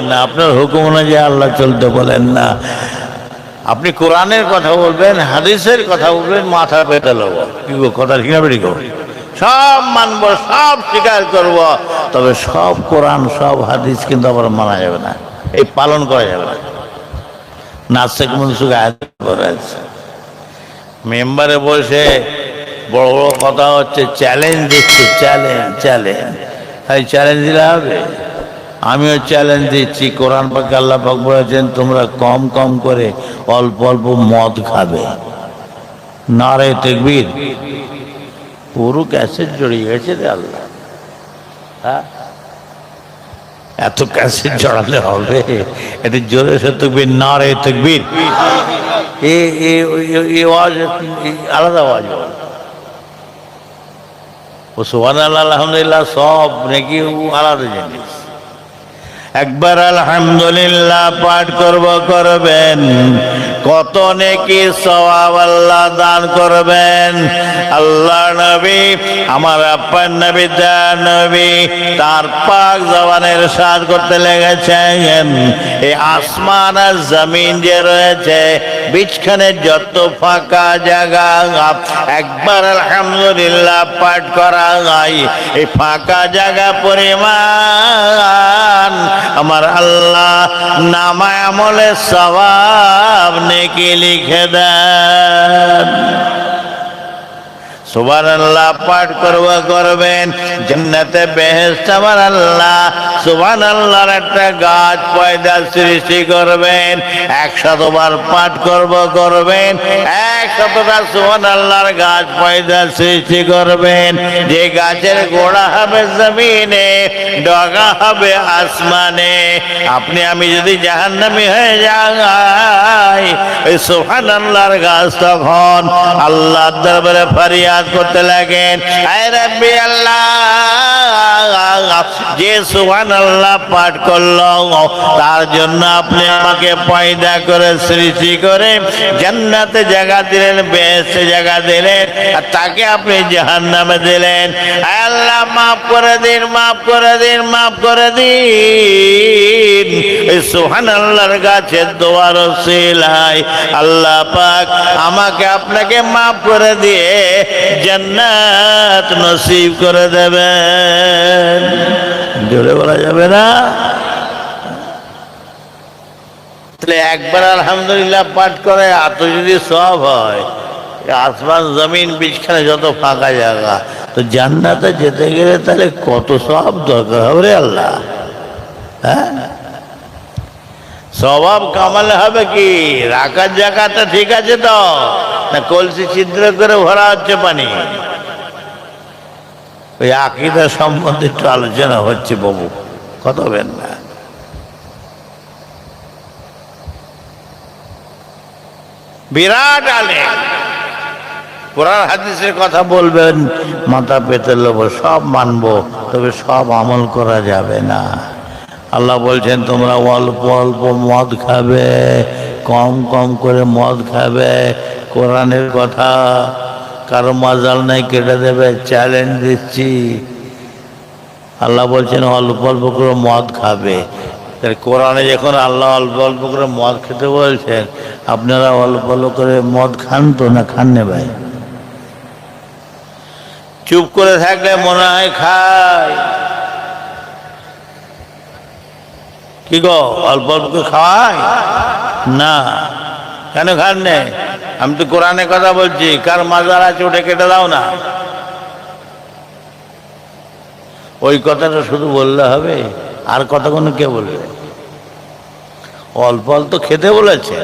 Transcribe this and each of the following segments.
না, আপনার হুকুম অনুযায়ী আল্লাহ চলতে বলেন না। আপনি কোরআনের কথা বলবেন, হাদিসের কথা বলবেন, মাথা পেতে লব। কি গো কথা ঠিক না সব মানবো, সব স্বীকার করব। তবে সব কোরআন, সব হাদিস কিন্তু আবার মানা যাবে না। এই পালন করা যাবে না। নাসেক মনসুখ আয়াত করে আছে। মেম্বারে বসে বড় বড় কথা হচ্ছে, চ্যালেঞ্জ দিচ্ছে, চ্যালেঞ্জ চ্যালেঞ্জ। এই চ্যালেঞ্জ দিলে হবে? আমিও চ্যালেঞ্জ দিচ্ছি। কোরআন পাকে আল্লাহ পাক বলেছেন, তোমরা কম কম করে অল্প অল্প মদ খাবে। নারে তেকবীর। পুরো ক্যাসেট জড়িয়ে গেছে রে আল্লাহ। হ্যাঁ? এত ক্যাসেট জড়ালে হবে। এটা জোরে সে তকবীর, নারে তেকবীর। এ আওয়াজ আলাদা আওয়াজ ও সোহান আলহামদুলিল্লাহ, সব নাকি আলাদা জিনিস। একবার আলহামদুলিল্লাহ পাঠ করব করবেন। কত নেকি সওয়াব আল্লাহ দান করবেন। আল্লাহ নবী, আমার আপ্পার নবী, দয়ার নবী, তার পাক জবানের সাজ করতে লেগেছেন। এই আসমান আর জমিন যে রয়েছে, বিছখানে যত ফাঁকা জায়গা, একবার আলহামদুলিল্লাহ পাঠ করা হয়। এই ফাঁকা জায়গা পরিমাণ, আমার আল্লাহ নামায় আমলে সবাব নেকি লিখে দেন? সুবান আল্লাহ পাঠ করব, করবেন। জান্নাতে বেহেস্ত আমার আল্লাহ সুবান আল্লাহর একটা গাছ পয়দা সৃষ্টি করবেন। একশতবার পাঠ করব, করবেন। একশতবার সুবান আল্লাহর গাছ পয়দা সৃষ্টি করবেন। যে গাছের গোড়া হবে জমিনে, ডগা হবে আসমানে। আপনি, আমি যদি জাহান্নামি হয়ে যাই ওই সুহান আল্লাহর গাছ তখন আল্লাহ দরবারে ফরিয়াদ করতে লাগেন। আল্লাহ। যে সুহান আল্লাহ পাঠ করল, তার জন্য আপনি আমাকে পয়দা করে সৃষ্টি করে জান্নাতে জায়গা দিলেন বেহেস্তে জায়গা দিলেন, আর তাকে আপনি জাহান্নামে দিলেন। আল্লাহ, মাফ করে দিন, মাফ করে দিন, মাফ করে দিন। সুহান আল্লাহর কাছে দোয়ার সিলাই আল্লাহ পাক আমাকে আপনাকে মাফ করে দিয়ে জান্নাত নসিব করে দেবেন। জোরে বলা যাবে না? তাহলে একবার আলহামদুলিল্লাহ পাঠ করে এত যদি সব হয়, আসমান, জমিন বিছখানে যত ফাঁকা জায়গা, তো জান্নাতে যেতে গেলে তাহলে কত সব দরকার হবে রে আল্লাহ? হ্যাঁ? স্বভাব কামালে হবে কি? রাখার জায়গাটা ঠিক আছে তো? না কলসি ছিদ্র করে ভরা হচ্ছে পানি? ওই আকিদা সম্বন্ধে একটু আলোচনা হচ্ছে বাবু কত বেন না। বিরাট আলে কোরআন হাদিসের কথা বলবেন, মাথা পেতে লোব সব মানবো, তবে সব আমল করা যাবে না। আল্লাহ বলছেন, তোমরা অল্প অল্প মদ খাবে, কম কম করে মদ খাবে, কোরআনের কথা কারও মাজাল নাই, কেটে দেবে চ্যালেঞ্জ দিচ্ছি। আল্লাহ বলছেন, অল্প অল্প করে মদ খাবে। কোরআনে যখন আল্লাহ অল্প অল্প করে মদ খেতে বলছেন, আপনারা অল্প অল্প করে মদ খান তো না খান নে ভাই? চুপ করে থাকলে মনে হয় খায়। কি গো, অল্প অল্প করে খাওয়াই না। কেন খান নে? আমি তো কোরআনে কথা বলছি, কার মাজার আছে ওটা কেটে দাও না। ওই কথাটা শুধু বললে হবে, আর কোনো কে বলবে? অল্প অল্প খেতে বলেছে।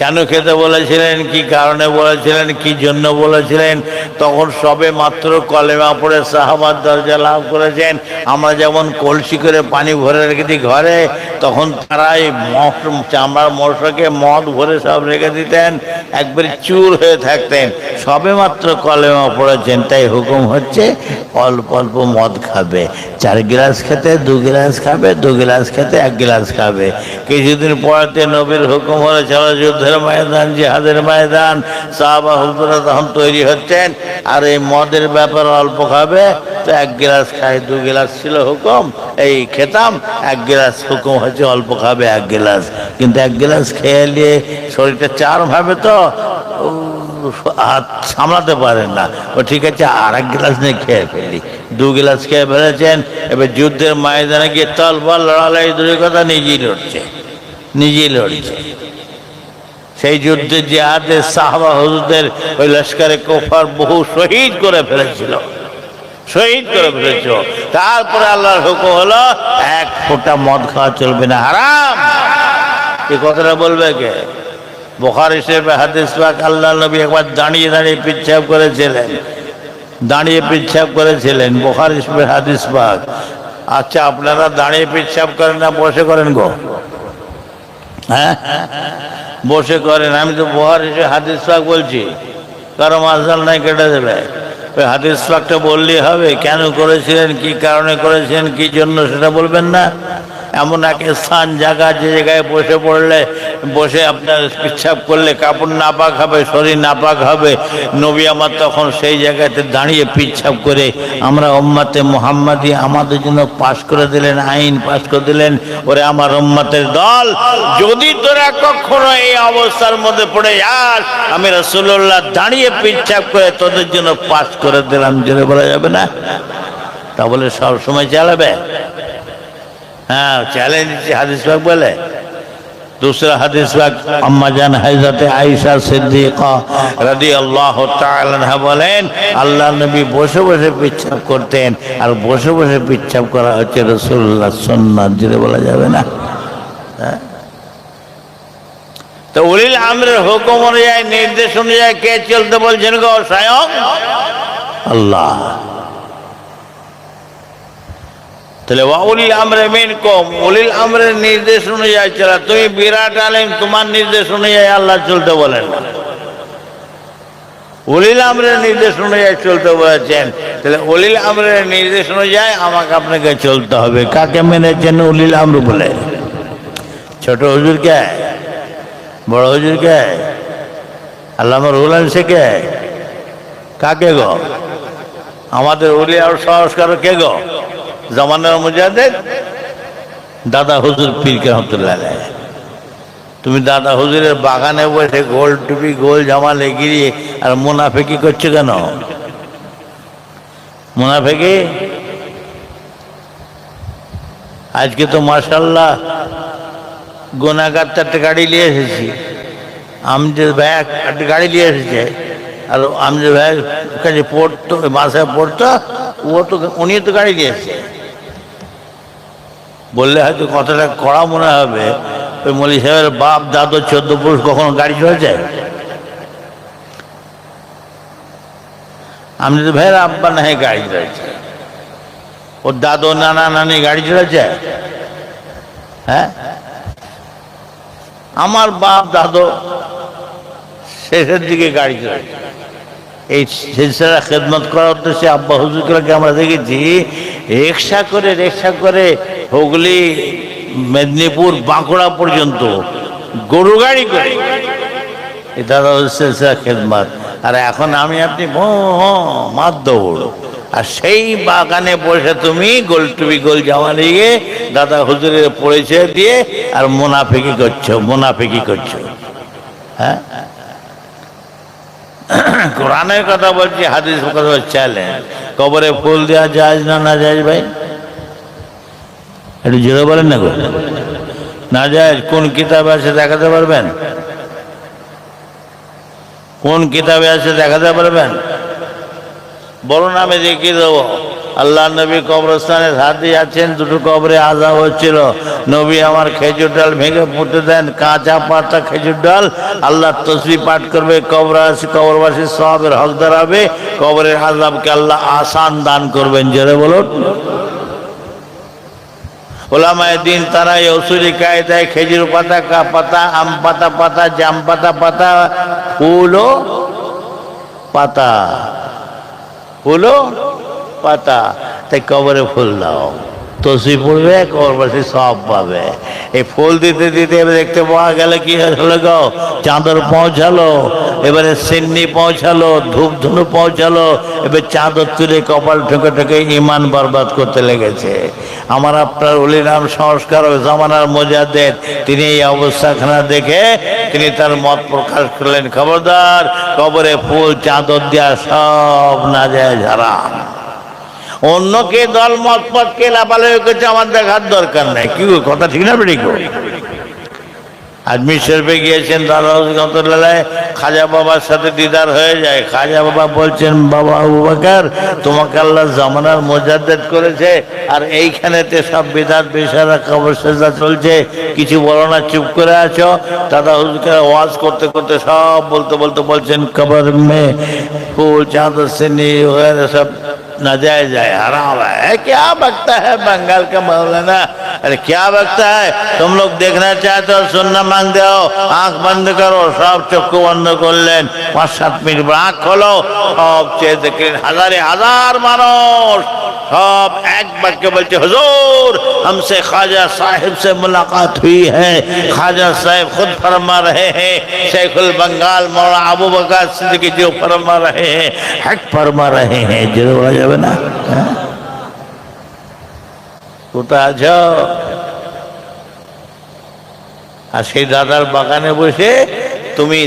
কেন খেতে বলেছিলেন, কি কারণে বলেছিলেন, কি জন্য বলেছিলেন? তখন সবে মাত্র কলেমা পড়ে সাহাবাদ দরজা লাভ করেছেন। আমরা যেমন কলসি করে পানি ভরে রেখে দিই ঘরে তখন তারা এই মশ- চামড়ার মশাকে মদ ভরে সব রেখে দিতেন, একবার চুর হয়ে থাকতেন। সবে মাত্র কলেমা পড়েছেন, তাই হুকুম হচ্ছে অল্প অল্প মদ খাবে। চার গ্লাস খেতে, দু গ্লাস খাবে, দু গ্লাস খেতে, এক গ্লাস খাবে। কিছুদিন পড়াতে নবীর হুকুম হলে, চলো যুদ্ধের ময়দান, জিহাদের ময়দান। সাহাবা হুজুরা তখন তৈরি হচ্ছেন, আর এই মদের ব্যাপার অল্প খাবে, তো এক গ্লাস খায়, দু গ্লাস ছিল হুকুম, এই খেতাম, এক গ্লাস হুকুম হচ্ছে অল্প খাবে এক গ্লাস। কিন্তু এক গ্লাস খেয়ে নিয়ে শরীরটা চার ভাবে তো হাত সামলাতে পারেন না। ও ঠিক আছে, আর এক গ্লাস নিয়ে খেয়ে ফেলি। দু গ্লাস খেয়ে ফেলেছেন, এবার যুদ্ধের ময়দানে গিয়ে তল বল লড়াই দূরের কথা নিজেই লড়ছে। নিজেই লড়ছে। সেই যুদ্ধে জিহাদে সাহাবা হুজুরদের ওই লস্করে কোফার বহু শহীদ করে ফেলেছিল। শহীদ করে ফেলেছিল। তারপরে আল্লাহর হুকুম হলো ফোঁটা মদ খাওয়া চলবে না। হারাম। এই কথাটা বলবে কে? বোখার হিসেবে হাদিস পাক আল্লাহ নবী একবার দাঁড়িয়ে দাঁড়িয়ে পিচ্ছাপ করেছিলেন। দাঁড়িয়ে পিচ্ছাপ করেছিলেন বোখার হিসেবে হাদিস পাক। আচ্ছা আপনারা দাঁড়িয়ে পিচ্ছাপ করেন না, বসে করেন গো। হ্যাঁ? বসে করেন। আমি তো বোহার হিসেবে হাদিস পাক বলছি। কারও মাসাল নাই কেটে দেবে। ওই হাদিস পাকটা বললেই হবে, কেন করেছিলেন, কি কারণে করেছিলেন, কি জন্য সেটা বলবেন না। এমন এক স্থান, জায়গা, যে জায়গায় বসে পড়লে, বসে আপনার পিচ্ছাপ করলে কাপড় নাপাক হবে, শরীর নাপাক হবে। নবী আমার তখন সেই জায়গাতে দাঁড়িয়ে পিচ্ছাপ করে আমরা ওম্মাতে মোহাম্মদি আমাদের জন্য পাশ করে দিলেন, আইন পাশ করে দিলেন। ওরে আমার ওম্মাতের দল, যদি তোরা কখনো এই অবস্থার মধ্যে পড়ে যাস, আমি রসুল্লাহ দাঁড়িয়ে পিচ্ছাপ করে তোদের জন্য পাশ করে দিলাম। জোরে বলা যাবে না? তা বলে সব সময় চালাবে? হ্যাঁ চ্যালেঞ্জ দিচ্ছে হাদিস পাক বলে दूसरा हदीस पाक अम्मा जान हजरत आयशा सिद्दीका রাদি আল্লাহ বলেন আল্লাহ নবী বসে বসে পিচ্ছাপ করতেন আর বসে বসে পিচ্ছাপ করা হচ্ছে রসুল্লাহ সন্ন্যাত যেটা বলা যাবে না হ্যাঁ? তো উলিল আমরের হুকুম অনুযায়ী নির্দেশ অনুযায়ী কে চলতে বলছেন গো স্বয়ং আল্লাহ তাহলে উলিল আমরে মেন কম উলিল আমরের নির্দেশ অনুযায়ী চলা। তুমি বিরাট আলেম, তোমার নির্দেশ অনুযায়ী আল্লাহ চলতে বলেন। না উলিল আমরের নির্দেশ অনুযায়ী চলতে বলেছেন। তাহলে অলিল আমরের নির্দেশ অনুযায়ী আমাকে আপনাকে চলতে হবে। কাকে মেনেছেন উলিল আমর বলে? ছোট হুজুর কে? বড় হুজুর কে? আল্লাহ রুলান সে কে? কাকে গো? আমাদের উলি আর সংস্কার কে গো? জামানের মুজাহিদ দাদা হুজুর পীর রহমতুল্লাহ। তুমি দাদা হুজুরের বাগানে বসে গোল টুপি, গোল জামা লেগিয়ে আর মুনাফেকি করছ কেন? মুনাফেকি? আজকে তো মার্শাল্লাহ গোনাগার চারটে গাড়ি নিয়ে এসেছি। আমজেদ ভাই একটা গাড়ি নিয়ে এসেছে। আর আমজেদ ভাই কাছে পড়তো, বাসায় পড়তো, ও তো উনি তো গাড়ি নিয়ে এসেছে। বললে হয়তো কথাটা কড়া মনে হবে। ওই মলি সাহেবের বাপ, দাদু, চোদ্দ পুরুষ কখনো গাড়ি চলেছে আমজেদ ভাইয়ের আব্বা না হয় গাড়ি চলেছে ওর দাদু, নানা, নানি গাড়ি চলেছে হ্যাঁ? আমার বাপ, দাদু, শেষের দিকে গাড়ি চলেছে এই সিলসিলা খেদমত করার উদ্দেশ্যে আব্বা হুজুরকে আমরা দেখেছি, রিক্সা করে রিক্সা করে হুগলি, মেদিনীপুর, বাঁকুড়া পর্যন্ত। গরু গাড়ি করে। এটা সিলসিলা খেদমত। আর এখন আমি আপনি মাত দৌড় আর সেই বাগানে বসে তুমি গোল টুপি, গোল জামা নিয়ে দাদা হুজুরের পরিচয় দিয়ে আর মুনাফিকি করছ মুনাফিকি করছ। হ্যাঁ? কোরআনের কথা বলছি হাদিস কথা চালেন। কবরে ফুল দেওয়া যায় না না যায় ভাই? একটু জোরে বলেন না গো। না যায় কোন কিতাবে আছে দেখাতে পারবেন? কোন কিতাবে আছে দেখাতে পারবেন? বলুন আমি দেখিয়ে দেবো। আল্লাহ নবী কবরস্থানে হাতি আছেন, দুটো কবরে আজাব হচ্ছিল। নবী আমার খেজুর ডাল ভেঙে পুঁতে দেন, কাঁচা পাতা খেজুর ডাল। আল্লাহ তসবি পাঠ করবে কবরাসি কবরবাসী সবের হকদার হবে। কবরের আজাবকে আল্লাহ আসান দান করবেন, জোরে বলুন। ওলামায় দিন তারা এই ওসুরি কায়দায় খেজুর পাতা কা পাতা, আম পাতা পাতা, জাম পাতা পাতা ফুলও পাতা। ফুলও পাতা। তাই কবরে ফুল দাও। তসি পড়বে কবর পাশে সব পাবে। এই ফুল দিতে দিতে এবার দেখতে পাওয়া গেলে কি হলো গো? চাঁদর পৌঁছালো, এবারে সিন্নি পৌঁছালো ধূপ ধুনু পৌঁছালো, এবার চাঁদর তুলে কপাল ঠুকে ঠুকে ইমান বরবাদ করতে লেগেছে। আমার আপনার অলিরাম সংস্কার জামানার মোজাদ্দেদ, তিনি এই অবস্থাখানা দেখে তিনি তার মত প্রকাশ করলেন। খবরদার, কবরে ফুল, চাঁদর দেওয়া সব না যায় ঝারাম অন্যকে দল মত পথকে লাপালাপি করছে, আমার দেখার দরকার নাই। কি কথা ঠিক না বেড়ে আজমির শরীফে গিয়েছেন রহমতুল্লাহ। খাজা বাবার সাথে দিদার হয়ে যায়। খাজা বাবা বলছেন, বাবা আবু তোমাকে আল্লাহ জামানার মোজাদ্দেদ করেছে, আর এইখানেতে সব বিদার বেসারা কবর সেজা চলছে। কিছু বলো না, চুপ করে আছো? দাদা হুজুরকে ওয়াজ করতে করতে সব বলতে বলতে বলছেন, কবর মে ফুল চাঁদ সব नजायज है हराम है। क्या बकता है बंगाल का मौलाना? अरे क्या बकता है तुम लोग देखना चाहते हो सुनना मांगते हो आंख बंद करो सब चक्कू बंद कर लेन पाँच सात मिनट পর আঁখ খোলো সব চেয়ে দেখলেন হাজারে হাজার মানুষ সব এক বাক্যে বলছে হুজুর हमसे ख्वाजा साहिब से मुलाकात हुई है ख्वाजा साहिब खुद फरमा रहे हैं शेखुल बंगाल मौला अबू बकर सिद्दीकी जो फरमा रहे हैं हक फरमा रहे हैं জোরে বলা যাবে না হ্যাঁ? কোথায় আছো? আর সেই দাদার বাগানে বসে তুমি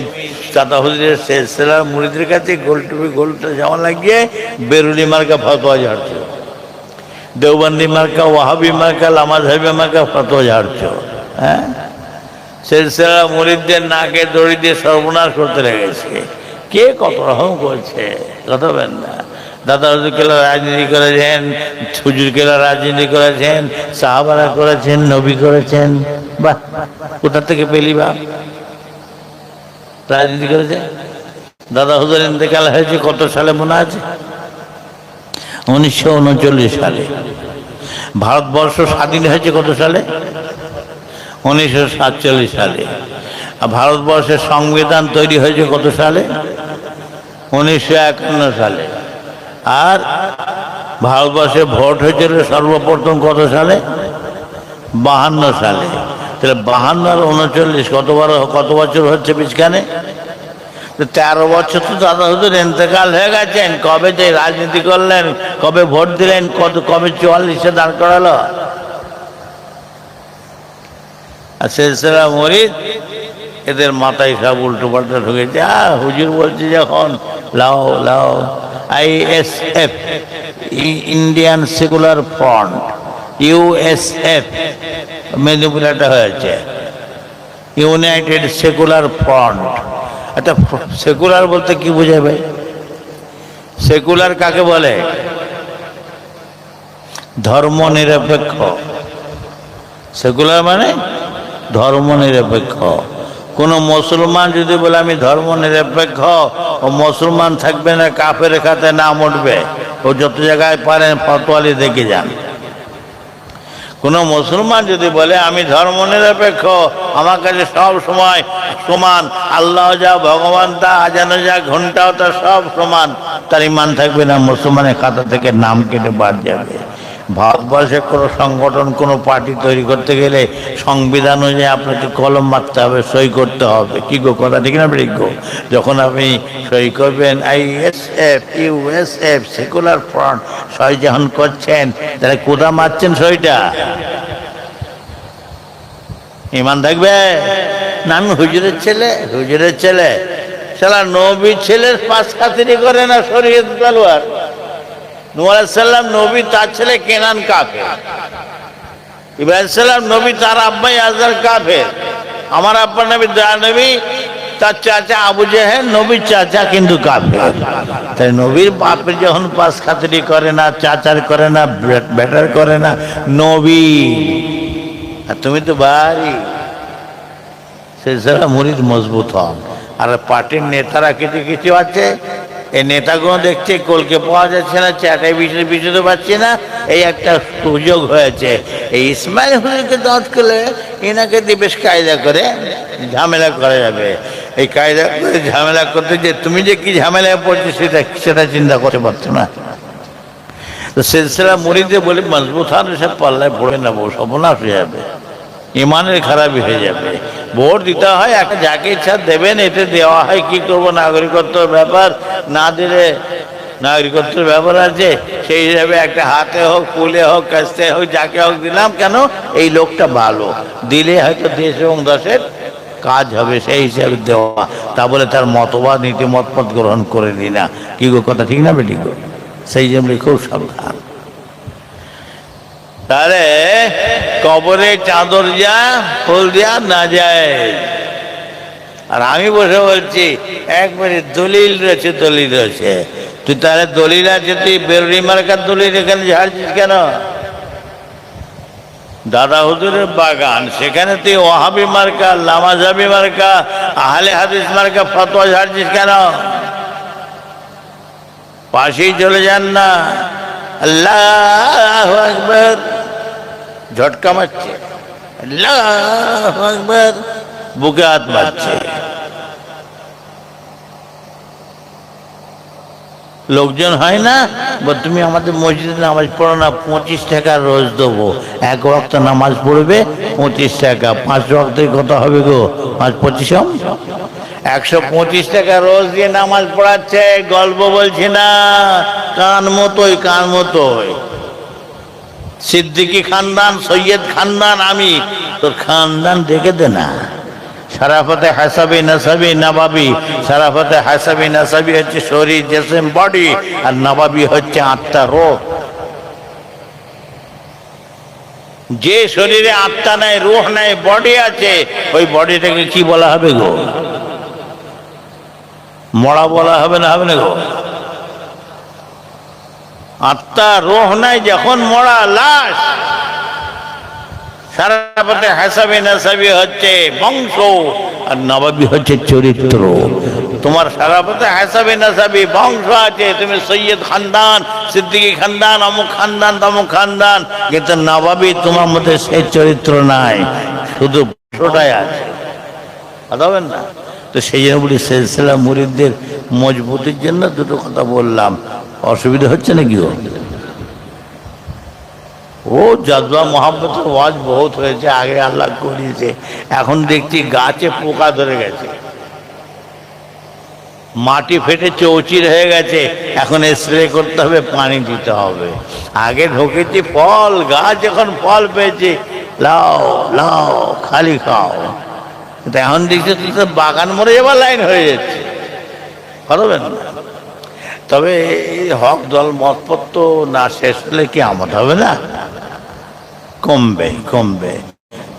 দাদা হুজুরের সেলার মুড়িদের কাছে গোল টুপি গোলটা জামা লাগিয়ে বেরুলি মার্কা ফতোয়া ঝাড়ছো। দেওবন্দি মার্কা, ওয়াহাবি মার্কা লামাজ হাবি মার্কা ফতোয়া ঝাড়ছো। হ্যাঁ? সিলসিলা মুরিদদের নাকে দড়ি দিয়ে সর্বনাশ করতে লেগেছে। কে কত রকম করছে? কথা না। দাদা হুজুর কেলা রাজনীতি করেছেন হুজুর কেলা রাজনীতি করেছেন, সাহাবারা করেছেন, নবী করেছেন, বাহ, কোথা থেকে পেলি বা? রাজনীতি করেছে দাদা হুজুর ইন্তেকাল হয়েছে, কত সালে মনে আছে? উনিশশো উনচল্লিশ সালে। ভারতবর্ষ স্বাধীন হয়েছে কত সালে? উনিশশো সাতচল্লিশ সালে। আর ভারতবর্ষের সংবিধান তৈরি হয়েছে কত সালে? উনিশশো একান্ন সালে। আর ভারতবর্ষে ভোট হয়েছিল সর্বপ্রথম কত সালে? বাহান্ন সালে। তাহলে বাহান্ন আর উনচল্লিশ কত বার কত বছর হচ্ছে বিছখানে তো তেরো বছর তো দাদা হুজুর এতেকাল হয়ে গেছেন। কবে যে রাজনীতি করলেন, কবে ভোট দিলেন, কত, কবে চুয়াল্লিশে দাঁড় করালো? আর সিলসিলা মরিদ, এদের মাথায় সব উল্টো পাল্টা ঢুকেছে। আ হুজুর বলছে যখন, লাও লাও। I S F Indian secular front USF মেদিনীপুরে একটা হয়েছে। United secular front. আচ্ছা সেকুলার বলতে কি ভাই? সেকুলার কাকে বলে? ধর্ম নিরপেক্ষ সেকুলার মানে ধর্ম নিরপেক্ষ কোনো মুসলমান যদি বলে, আমি ধর্ম নিরপেক্ষ ও মুসলমান থাকবে না, কাফের খাতে নাম উঠবে। ও যত জায়গায় পারেন, ফতোয়ালি দেখে যান। কোনো মুসলমান যদি বলে, আমি ধর্ম নিরপেক্ষ, আমার কাছে সব সময় সমান, আল্লাহ যা ভগবান, তা আজানো যা, ঘন্টাও তা সব সমান। তার ইমান থাকবে না, মুসলমানের খাতা থেকে নাম কেটে বাদ যাবে। ভারতবর্ষে কোনো সংগঠন, কোনো পার্টি তৈরি করতে গেলে সংবিধান অনুযায়ী আপনাকে কলম মারতে হবে, সই করতে হবে। কি গো, কথা ঠিক না গো? যখন আপনি সই করবেন, I S F, U S F, secular front সই যখন করছেন, তাহলে কোথা মারছেন সইটা? ইমান থাকবে? না, আমি হুজুরের ছেলে হুজুরের ছেলে। সালা নবীর ছেলের পাঁচ খাতিরি করে না শরীয়ত তালোয়ার? নুয়াল্লাম নবী তার ছেলে কেনান কাফে ইব্রাহিম নবী তার আব্বাই আজহার কাফে আমার আব্বা নবী, দয়া নবী, তার চাচা আবু জাহেদ নবীর চাচা কিন্তু কাফে তাই নবীর বাপের যখন পাশ খাতিরি করে না, চাচার করে না বেটার করে না, নবী। আর তুমি তো বাড়ি সেই ছাড়া মুরিদ মজবুত হন। আর পার্টির নেতারা কিছু কিছু আছে? এই নেতাগুলো দেখছে কলকে পাওয়া যাচ্ছে না চ্যাটাই বিষয়ে বিষয়তে পাচ্ছে না, এই একটা সুযোগ হয়েছে। এই ইসমাইল হুজুরকে দাঁত করলে এনাকে দিয়ে বেশ কায়দা করে ঝামেলা করা যাবে। এই কায়দা করে ঝামেলা করতে যে তুমি যে কি ঝামেলায় পড়ছো সেটা সেটা চিন্তা করতে পারছ না। তো সিলসিলা মুড়িতে বলে, মজবুত হান সব পাল্লায় পড়ে নেব সর্বনাশ হয়ে যাবে। ইমানের খারাপই হয়ে যাবে। ভোট দিতে হয় একটা যাকে ইচ্ছা দেবেন, এতে দেওয়া হয়। কি করব? নাগরিকত্বর ব্যাপার না দিলে নাগরিকত্বের ব্যাপার আছে। সেই হিসাবে একটা হাতে হোক পুলে হোক, কাস্তে হোক, যাকে হোক দিলাম কেন? এই লোকটা ভালো। দিলে হয়তো দেশ এবং দশের কাজ হবে, সেই হিসাবে দেওয়া। তা বলে তার মতবাদ নীতি মতপথ গ্রহণ করে নি না। কি গো, কথা ঠিক না বেটি গো? সেই জন্য খুব সাবধান। তাহলে কবরে চাদর যা ফুল দেওয়া না যায়। আর আমি বসে বলছি একবারে দলিল রয়েছে দলিল রয়েছে। তুই তাহলে দলিল আছে, তুই বেরুনি মার্কার দলিল, এখানে ঝাড়ছিস কেন? দাদা হুজুরের বাগান, সেখানে তুই ওহাবি মার্কা লামাজাবি মার্কা, আহলে হাদিস মার্কা, ফতোয়া ঝাড়ছিস কেন? পাশেই চলে যান না। আল্লাহ আকবর। ঝটকা মারছে। বুকে হাত মারছে। লোকজন হয় না তুমি আমাদের মসজিদে নামাজ পড়ো না, পঁচিশ টাকা রোজ দেবো। এক রক্ত নামাজ পড়বে, পঁচিশ টাকা। পাঁচ রক্তের কত হবে গো, পাঁচ পঁচিশ একশো পঁচিশ টাকা রোজ দিয়ে নামাজ পড়াচ্ছে, গল্প বলছি না, কান মতোই কান মতোই। সিদ্দিকি খানদান, সৈয়দ খানদান, আমি। তোর খানদান দেখে দে না। সারাফতে হাসাবি নাসাবি নবাবি, সারাফতে হাসাবি নাসাবি হচ্ছে শরীর, জেসেম, বডি, আর নবাবি হচ্ছে আত্মা রোগ যে শরীরে আত্মা নাই, রুহ নাই, বডি আছে, ওই বডিটাকে কি বলা হবে গো? মরা বলা হবে না হবে না গো? আত্মা রোহ নাই যখন মরা লাশ, সারা পথে হাসাবি নাসাবি হচ্ছে বংশ, আর নবাবি হচ্ছে চরিত্র। তোমার সারা পথে হাসাবি নাসাবি বংশ আছে, তুমি সৈয়দ খানদান, সিদ্দিকি খানদান, অমুক খানদান, তমুক খানদান, কিন্তু নবাবি তোমার মধ্যে সেই চরিত্র নাই, শুধু বংশটাই আছে। না? তো সেই জন্য বলি, সিলসিলা মুরিদদের মজবুতির জন্য দুটো কথা বললাম। অসুবিধা হচ্ছে নাকি ও ও জজবা মোহাম্মতের ওয়াজ বহুত হয়েছে, আগে আল্লাহ করিয়েছে। এখন দেখছি গাছে পোকা ধরে গেছে। মাটি ফেটে চৌচির হয়ে গেছে, এখন স্প্রে করতে হবে, পানি দিতে হবে। আগে ঢুকেছি ফল, গাছ এখন ফল পেয়েছে, লাও লাও, খালি খাও। কিন্তু এখন দেখছি বাগান মরে যাবার লাইন হয়ে যাচ্ছে। পারবেন? তবে হক দল মতপত্র না শেষ হলে কি আমত হবে না? কমবে কমবে।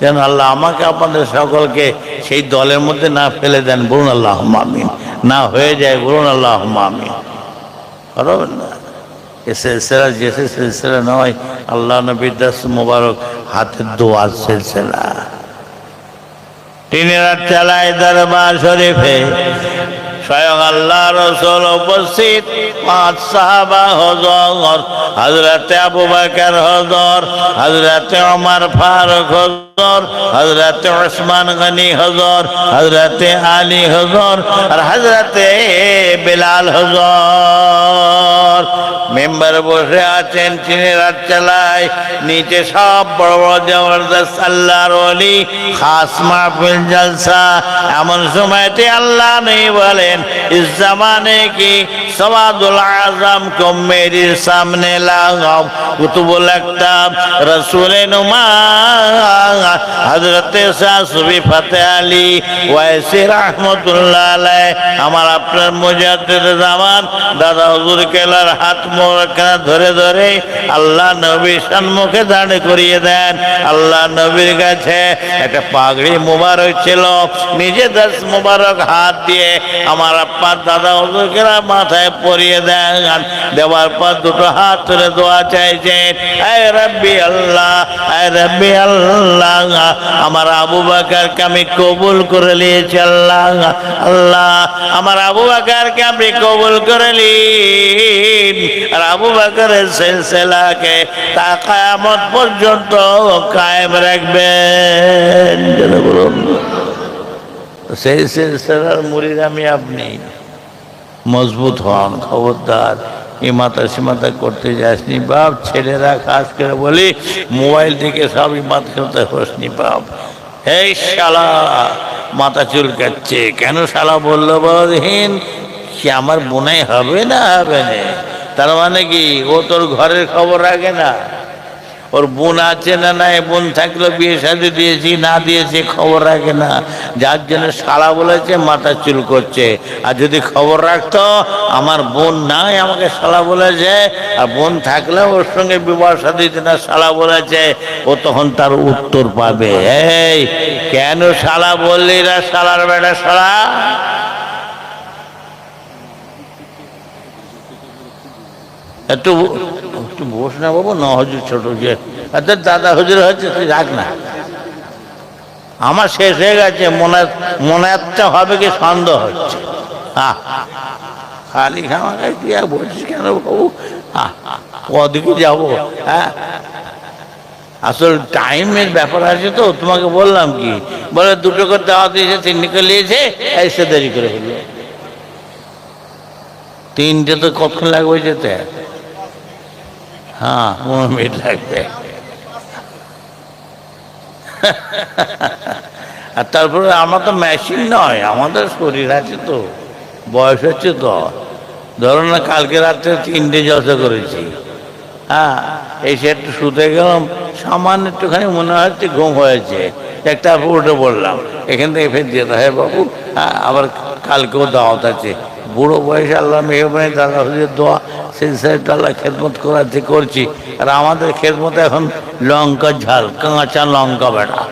যেন আল্লাহ আমাকে, আপনাদের সকলকে সেই দলের মধ্যে না ফেলে দেন, বলুন আল্লাহ মামিন না হয়ে যায়, বলুন আল্লাহ মামিন পারবেন না? এ সিলসিলা যে সিলসিলা নয়, আল্লাহ নবী দাস মুবারক হাতের দোয়ার সিলসিলা। টিনেরা চালায় দরবার শরীফে স্বয়ং আল্লাহ রসুল উপস্থিত পাঁচ সাহাবা হজর হজরতে আবু বাকর হজর হজরতে ওমর ফারুক হজর হজরতে ওসমান গনি হজর হজরতে আলী হজর আর হজরতে বেলাল হজর। মেম্বার বসে আছেন, চিনে রাত চালায়, নিচে সব বড় বড় জবরদস্ত আল্লাহর অলি খাস মাহফিল, জলসা, এমন সময়তে আল্লাহ নেই বলেন, ইস জামানে কি সবাদুল আজম কো মেরির সামনে লাগাও? কুতুবুল আকতাব রসুলে নুমা, হযরতে শাহ ফতে আলী ওয়াইসি রহমতুল্লাহ আলাইহ, আমার আপনার মুজাদ্দিদ জামান, দাদা হুজুর কেলার হাত মোরখানা ধরে ধরে আল্লাহ নবীর সম্মুখে দাঁড় করিয়ে দেন। আল্লাহ নবীর কাছে একটা পাগড়ি মোবারক ছিল, নিজে দাস মোবারক হাত দিয়ে আমার আপনার দাদা হুজুরকেরা মাথায় পরিয়ে দেন। দেওয়ার পর দুটো হাত তুলে দোয়া চাইছেন আয় রব্বি আল্লাহ, আয় রব্বি আল্লাহ, আমার আবু বাকারকে আমি কবুল করে নিয়েছি আল্লাহ আল্লাহ, আমার আবু বাকারকে আপনি কবুল করে নিন। আর আবু বাকারের সিলসিলাকে তা কায়ামত পর্যন্ত কায়েম রাখবেন। বলুন। সেই সিলসিলার মুড়ির আমি আপনি। মজবুত হন, খবরদার। ইমাতা সীমাতা করতে যাসনি, বাপ, ছেলেরা খাস করে বলি, মোবাইল থেকে সব ইমাত করতে হসনি বাপ। এই শালা, মাথা চুলকাচ্ছে। কেন শালা বলল বলহীন কি আমার বোনাই হবে না হবে না? তার মানে কি, ও তোর ঘরের খবর রাখে না? ওর বোন আছে না নাই? বোন থাকলে বিয়ে শাদি দিয়েছি, না দিয়েছি, খবর রাখে না। যার জন্য শালা বলেছে, মাথা চুল করছে। আর যদি খবর রাখতো, আমার বোন নাই আমাকে সালা বলেছে, আর বোন থাকলে ওর সঙ্গে বিবাহ শাদি না সালা বলেছে, ও তখন তার উত্তর পাবে। এই, কেন সালা বললি না সালার বেটা, শালা? একটু একটু বস না বাবু, ন হজুর ছোট যে। আচ্ছা দাদা হজুর হচ্ছে, তুই রাখ না। আমার শেষ হয়ে গেছে, মনে মনে একটা হবে কি সন্দেহ হচ্ছে। খালি খামাকে তুই আর বলছিস কেন বাবু? ওদিকে যাব? হ্যাঁ? আসল টাইমের ব্যাপার আছে তো, তোমাকে বললাম কি? বলে দুটো করে দেওয়া দিয়েছে, তিনটে করে নিয়েছে এসে দেরি করে ফেলল তিনটে তো কখন লাগবে যেতে? হ্যাঁ পনেরো মিনিট লাগবে। আর তারপরে আমার তো মেশিন নয়, আমাদের শরীর আছে তো, বয়স হচ্ছে তো। ধরো না, কালকে রাত্রে তিনটে জলসা করেছি। হ্যাঁ এসে একটু শুতে গেলাম, সামান্য একটুখানি মনে হচ্ছে ঘুম হয়েছে। একটা উঠে পড়লাম এখান থেকে ফের যেতে হয় বাবু। হ্যাঁ আবার কালকেও দাওয়াত আছে। বুড়ো বয়সে আল্লাহ মেহরবানি দাদা হুজুর দোয়া সাইডটা আল্লাহ খেদমত করাতে করছি। আর আমাদের খেদমত এখন লঙ্কা ঝাল, কাঁচা লঙ্কা বেটা।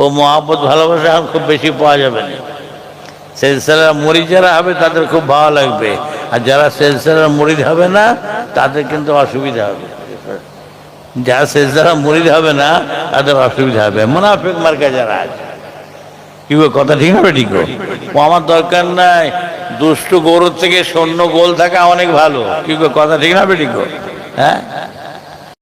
ও মহাব্বত, ভালোবাসা এখন খুব বেশি পাওয়া যাবে না। সেলসেলার মুড়ি যারা হবে, তাদের খুব ভালো লাগবে। আর যারা সেলসেলার মুড়ি হবে না, তাদের কিন্তু অসুবিধা হবে। যারা সেলসেলার মুড়ি হবে না, তাদের অসুবিধা হবে। মুনাফিক মার্কা যারা আছে। কি কথা ঠিক হবে ঠিক? ও আমার দরকার নাই। দুষ্টু গরুর থেকে সৈন্য গোল থাকা অনেক ভালো কি কথা ঠিক না বেটি? হ্যাঁ